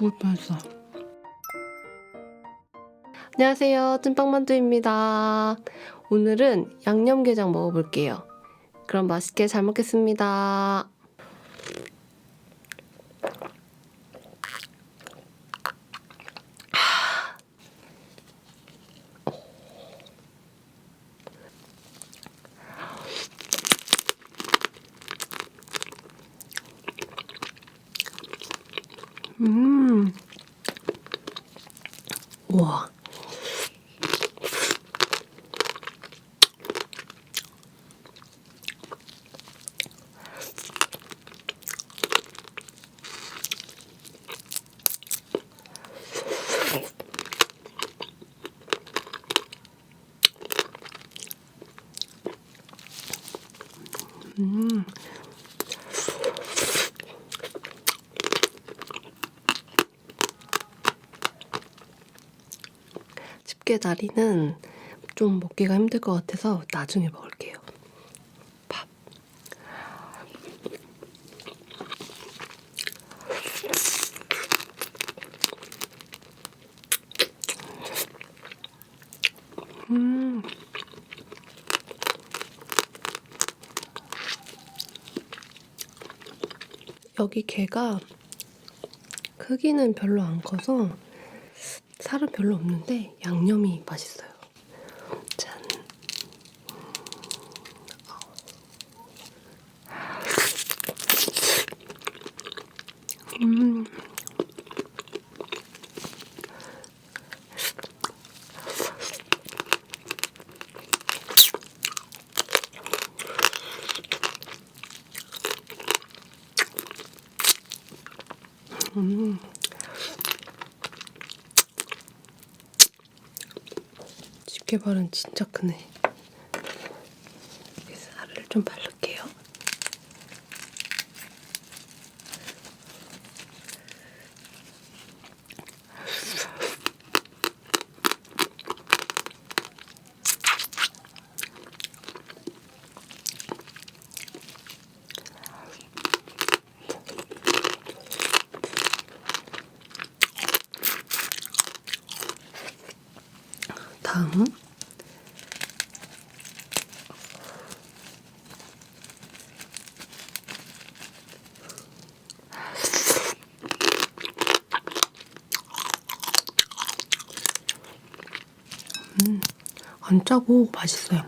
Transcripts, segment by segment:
죽을 뻔했어. 안녕하세요. 찐빵만두입니다. 오늘은 양념게장 먹어볼게요. 그럼 맛있게 잘 먹겠습니다. 와. 음. 집게다리는 좀 먹기가 힘들 것 같아서 나중에 먹을게요. 밥. 음. 여기 게가 크기는 별로 안 커서 살은 별로 없는데 양념이 맛있어요. 짠. 음. 음. 집게발은 진짜 크네. 살을 좀 바를게요. 다음 음, 안 짜고 맛있어요.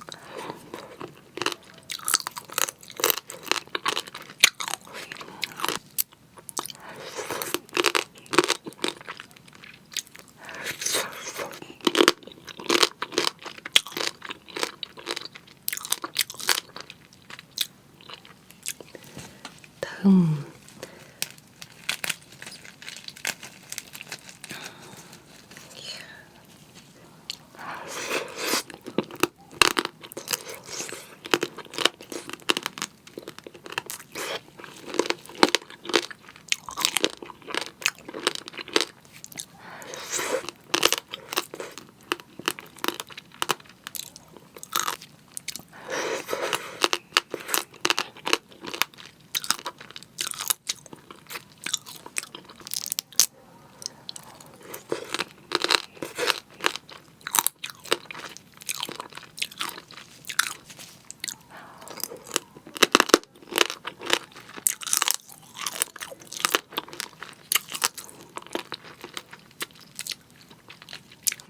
다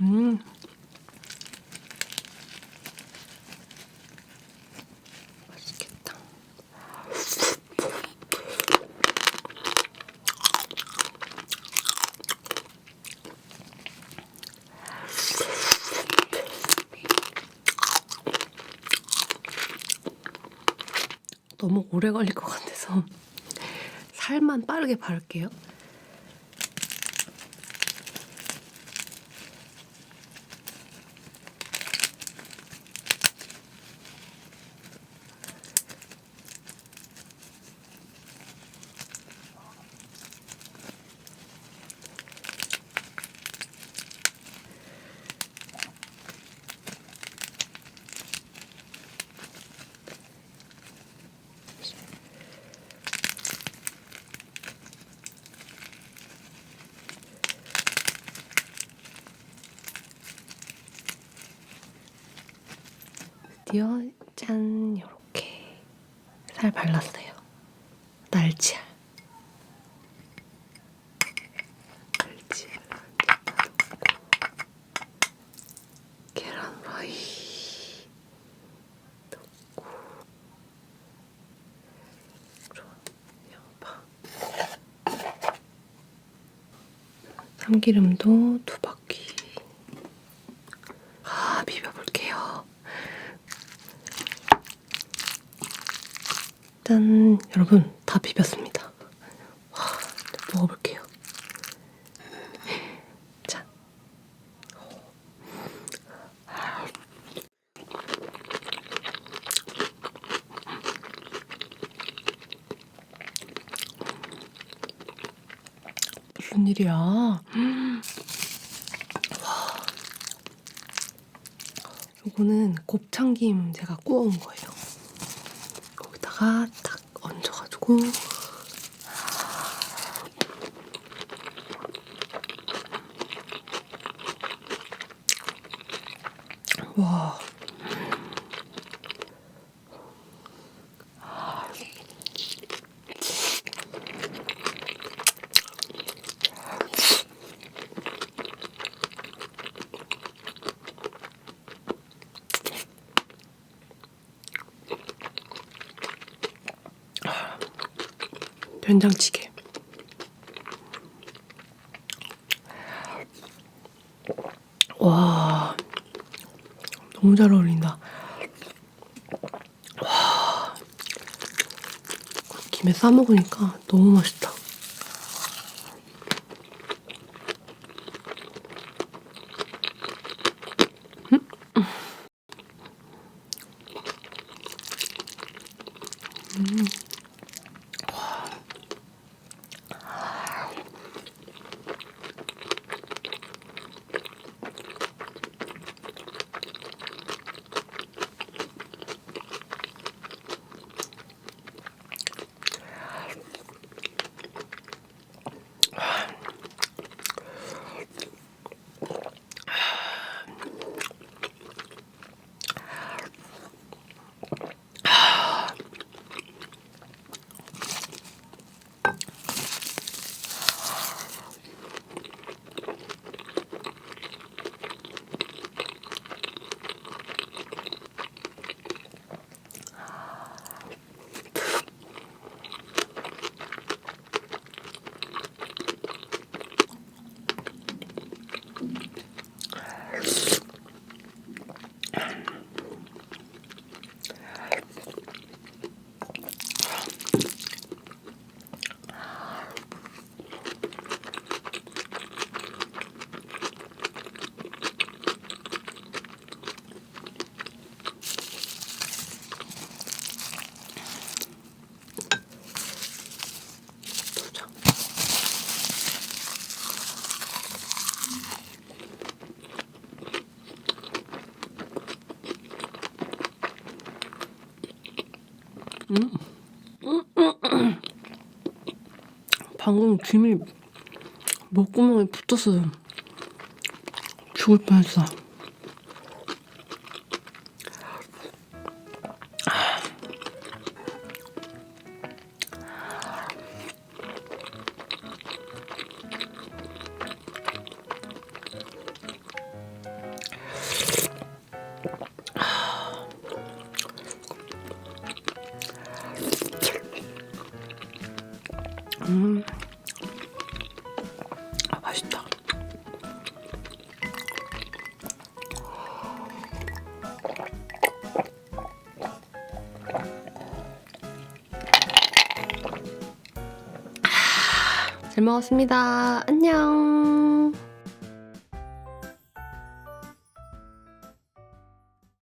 음. 너무 오래 걸릴 것 같아서 살만 빠르게 바를게요. 드디어 짠 요렇게 살 발랐어요. 날치알. 참기름도 두 바퀴 아 비벼볼게요 짠 여러분 다 비볐습니다. 와 먹어볼게요. 짠 무슨 일이야? 와. 요거는 곱창김 제가 구워온 거예요 거기다가 딱 얹어가지고 와 된장찌개. 와 너무 잘 어울린다. 와 김에 싸 먹으니까 너무 맛있다. 도장 방금 김이 목구멍에 붙었어요. 죽을 뻔했어. 먹었습니다. 안녕.